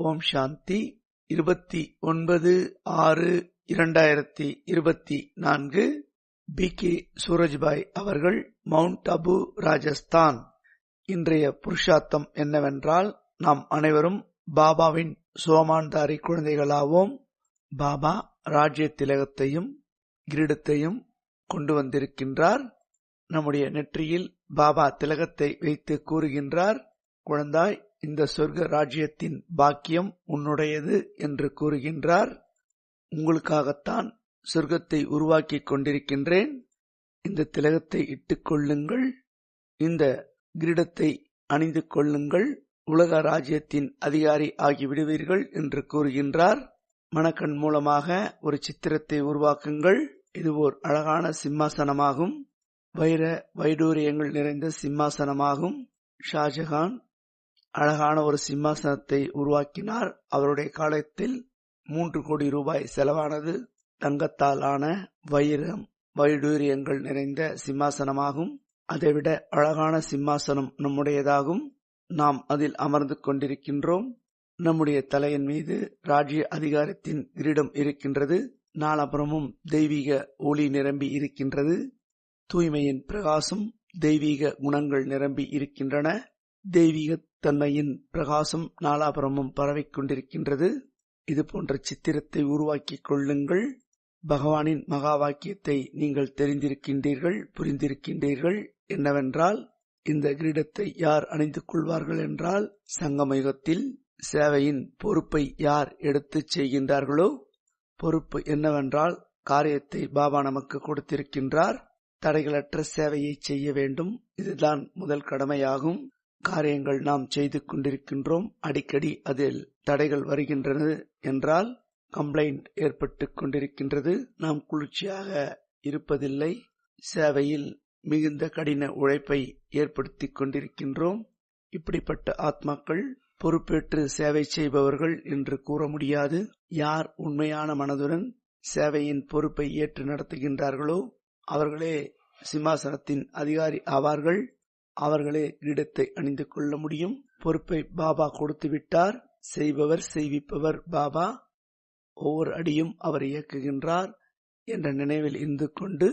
ஓம் சாந்தி. இருபத்தி ஒன்பது ஆறு இரண்டாயிரத்தி இருபத்தி நான்கு. பி. கே. சூரஜ்பாய் அவர்கள் மவுண்ட் அபு ராஜஸ்தான். இன்றைய புருஷார்த்தம் என்னவென்றால் நாம் அனைவரும் பாபாவின் சோமான்தாரி குழந்தைகளாவோம். பாபா ராஜ்ய திலகத்தையும் கிரீடத்தையும் கொண்டு வந்திருக்கின்றார். நம்முடைய நெற்றியில் பாபா திலகத்தை வைத்து கூறுகின்றார். குழந்தாய் இந்த சொர்க்க ராஜ்யத்தின் பாக்கியம் உன்னுடையது என்று கூறுகின்றார். உங்களுக்காகத்தான் சொர்க்கத்தை உருவாக்கிக் கொண்டிருக்கின்றேன். இந்த திலகத்தை இட்டுக்கொள்ளுங்கள் இந்த கிரீடத்தை அணிந்து கொள்ளுங்கள். உலக ராஜ்யத்தின் அதிகாரி ஆகிவிடுவீர்கள் என்று கூறுகின்றார். மணக்கண் மூலமாக ஒரு சித்திரத்தை உருவாக்குங்கள். இது ஓர் அழகான சிம்மாசனமாகும். வைர வைடூரியங்கள் நிறைந்த சிம்மாசனமாகும். ஷாஜகான் அழகான ஒரு சிம்மாசனத்தை உருவாக்கினார். அவருடைய காலத்தில் மூன்று கோடி ரூபாய் செலவானது தங்கத்தால் ஆன வைரம் வைடூரியங்கள் நிறைந்த சிம்மாசனமாகும். அதைவிட அழகான சிம்மாசனம் நம்முடையதாகும். நாம் அதில் அமர்ந்து கொண்டிருக்கின்றோம். நம்முடைய தலையின் மீது ராஜ்ய அதிகாரத்தின் கிரீடம் இருக்கின்றது. நாளப்புறமும் தெய்வீக ஒளி நிரம்பி இருக்கின்றது. தூய்மையின் பிரகாசம் தெய்வீக குணங்கள் நிரம்பி இருக்கின்றன. தெய்வீக தன்மையின் பிரகாசம் நாலாபுரமும் பரவிக் கொண்டிருக்கின்றது இது போன்ற சித்திரத்தை உருவாக்கிக் கொள்ளுங்கள். பகவானின் மகா வாக்கியத்தை நீங்கள் தெரிந்திருக்கின்றீர்கள் புரிந்திருக்கின்றீர்கள். என்னவென்றால் இந்த கிரீடத்தை யார் அணிந்து கொள்வார்கள் என்றால் சங்கமயுகத்தில் சேவையின் பொறுப்பை யார் எடுத்துச் செய்கின்றார்களோ பொறுப்பு என்னவென்றால் காரியத்தை பாபா நமக்கு கொடுத்திருக்கின்றார். தடைகளற்ற சேவையை செய்ய வேண்டும். இதுதான் முதல் கடமையாகும். காரியங்கள் நாம் செய்து கொண்டிருக்கின்றோம். அடிக்கடி அதில் தடைகள் வருகின்றன என்றால் கம்ப்ளைண்ட் ஏற்பட்டு கொண்டிருக்கின்றது. நாம் குளிர்ச்சியாக இருப்பதில்லை. சேவையில் மிகுந்த கடின உழைப்பை ஏற்படுத்திக் கொண்டிருக்கின்றோம். இப்படிப்பட்ட ஆத்மாக்கள் பொறுப்பேற்று சேவை செய்பவர்கள் என்று கூற முடியாது. யார் உண்மையான மனதுடன் சேவையின் பொறுப்பை ஏற்று நடத்துகின்றார்களோ அவர்களே சிம்மாசனத்தின் அதிகாரி ஆவார்கள். அவர்களே கிரீடத்தை அணிந்து கொள்ள முடியும். பொறுப்பை பாபா கொடுத்து விட்டார். செய்பவர் செய்விப்பவர் பாபா. ஒவ்வொரு அடியும் அவர் இயக்குகின்றார் என்ற நினைவில் இருந்து கொண்டு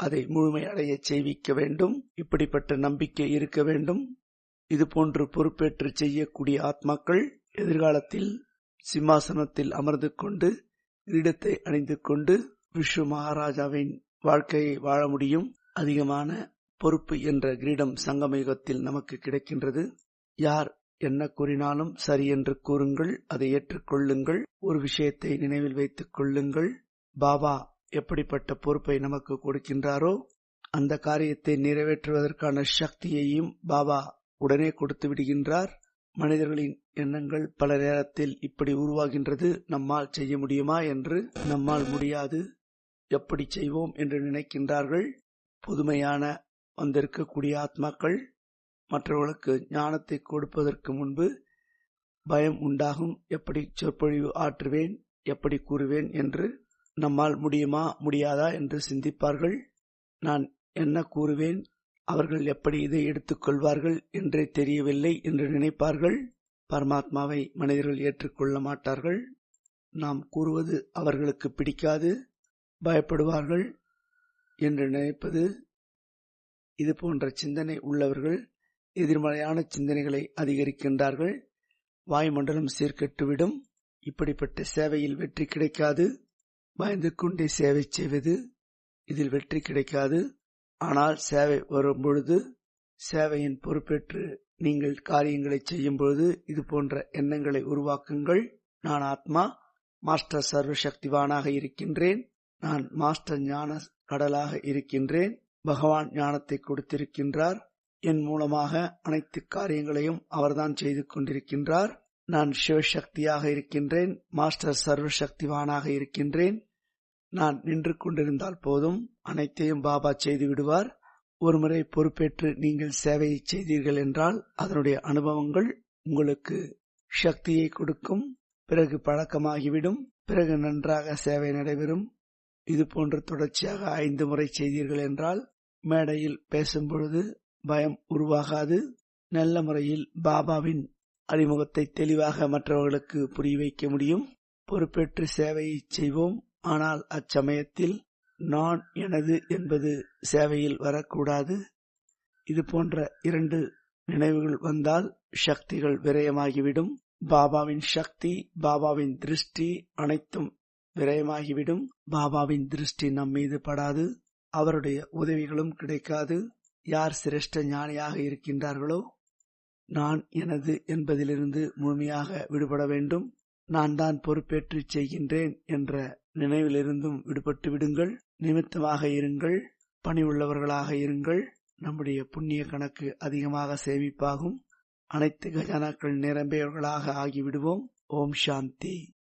அதை முழுமையடைய செய்விக்க வேண்டும். இப்படிப்பட்ட நம்பிக்கை இருக்க வேண்டும். இது போன்று பொறுப்பேற்று செய்யக்கூடிய ஆத்மாக்கள் எதிர்காலத்தில் சிம்மாசனத்தில் அமர்ந்து கொண்டு கிரீடத்தை அணிந்து கொண்டு விஷ்ணு மகாராஜாவின் வாழ்க்கையை வாழ முடியும். அதிகமான பொறுப்பு என்ற கிரீடம் சங்கமயுகத்தில் நமக்கு கிடைக்கின்றது. யார் என்ன கூறினாலும் சரி என்று கூறுங்கள் அதை ஏற்றுக்கொள்ளுங்கள் ஒரு விஷயத்தை நினைவில் வைத்துக் கொள்ளுங்கள். பாபா எப்படிப்பட்ட பொறுப்பை நமக்கு கொடுக்கின்றாரோ அந்த காரியத்தை நிறைவேற்றுவதற்கான சக்தியையும் பாபா உடனே கொடுத்து விடுகின்றார். மனிதர்களின் எண்ணங்கள் பல நேரத்தில் இப்படி உருவாகின்றது நம்மால் செய்ய முடியுமா என்று நம்மால் முடியாது. எப்படி செய்வோம் என்று நினைக்கின்றார்கள். புதுமையான வந்திருக்கக்கூடிய ஆத்மாக்கள் மற்றவர்களுக்கு ஞானத்தை கொடுப்பதற்கு முன்பு பயம் உண்டாகும். எப்படி சொற்பொழிவு ஆற்றுவேன்? எப்படி கூறுவேன் என்று நம்மால் முடியுமா? முடியாதா? என்று சிந்திப்பார்கள். நான் என்ன கூறுவேன்? அவர்கள் எப்படி இதை எடுத்துக்கொள்வார்கள் என்றே தெரியவில்லை என்று நினைப்பார்கள். பரமாத்மாவை மனிதர்கள் ஏற்றுக்கொள்ள மாட்டார்கள். நாம் கூறுவது அவர்களுக்கு பிடிக்காது. பயப்படுவார்கள் என்று நினைப்பது இது போன்ற சிந்தனை உள்ளவர்கள் எதிர்மறையான சிந்தனைகளை அதிகரிக்கின்றார்கள். வாயுமண்டலம் சீர்கெட்டுவிடும். இப்படிப்பட்ட சேவையில் வெற்றி கிடைக்காது. பயந்து கொண்டே சேவை செய்வது இதில் வெற்றி கிடைக்காது. ஆனால் சேவை வரும் பொழுது சேவையின் பொறுப்பேற்று நீங்கள் காரியங்களை செய்யும் பொழுது இது போன்ற எண்ணங்களை உருவாக்குங்கள். நான் ஆத்மா மாஸ்டர் சர்வசக்திவானாக இருக்கின்றேன். நான் மாஸ்டர் ஞான கடலாக இருக்கின்றேன். பகவான் ஞானத்தை கொடுத்திருக்கின்றார். என் மூலமாக அனைத்து காரியங்களையும் அவர்தான் செய்து கொண்டிருக்கின்றார். நான் சிவசக்தியாக இருக்கின்றேன். மாஸ்டர் சர்வசக்திவானாக இருக்கின்றேன். நான் நின்று கொண்டிருந்தால் போதும். அனைத்தையும் பாபா செய்து விடுவார். ஒருமுறை பொறுப்பேற்று நீங்கள் சேவையை செய்தீர்கள் என்றால் அதனுடைய அனுபவங்கள் உங்களுக்கு சக்தியை கொடுக்கும். பிறகு பழக்கமாகிவிடும். பிறகு நன்றாக சேவை நடைபெறும். இது போன்று தொடர்ச்சியாக ஐந்து முறை செய்தீர்கள் என்றால் மேடையில் பேசும் பொழுது பயம் உருவாகாது. நல்ல முறையில் பாபாவின் அறிமுகத்தை தெளிவாக மற்றவர்களுக்கு புரிய வைக்க முடியும். பொறுப்பேற்று சேவையை செய்வோம். ஆனால் அச்சமயத்தில் நான் எனது என்பது சேவையில் வரக்கூடாது. இது போன்ற இரண்டு நினைவுகள் வந்தால் சக்திகள் விரயமாகிவிடும். பாபாவின் சக்தி பாபாவின் திருஷ்டி அனைத்தும் விரயமாகிவிடும். பாபாவின் திருஷ்டி நம் மீது படாது. அவருடைய உதவிகளும் கிடைக்காது. யார் சிரேஷ்ட ஞானியாக இருக்கின்றார்களோ நான் எனது என்பதிலிருந்து முழுமையாக விடுபட வேண்டும். நான் தான் பொறுப்பேற்று செய்கின்றேன் என்ற நினைவிலிருந்தும் விடுபட்டு விடுங்கள். நிமித்தமாக இருங்கள். பணி உள்ளவர்களாக இருங்கள். நம்முடைய புண்ணிய கணக்கு அதிகமாக சேமிப்பாகும். அனைத்து கஜானாக்கள் நிரம்பியவர்களாக ஆகிவிடுவோம். ஓம் சாந்தி.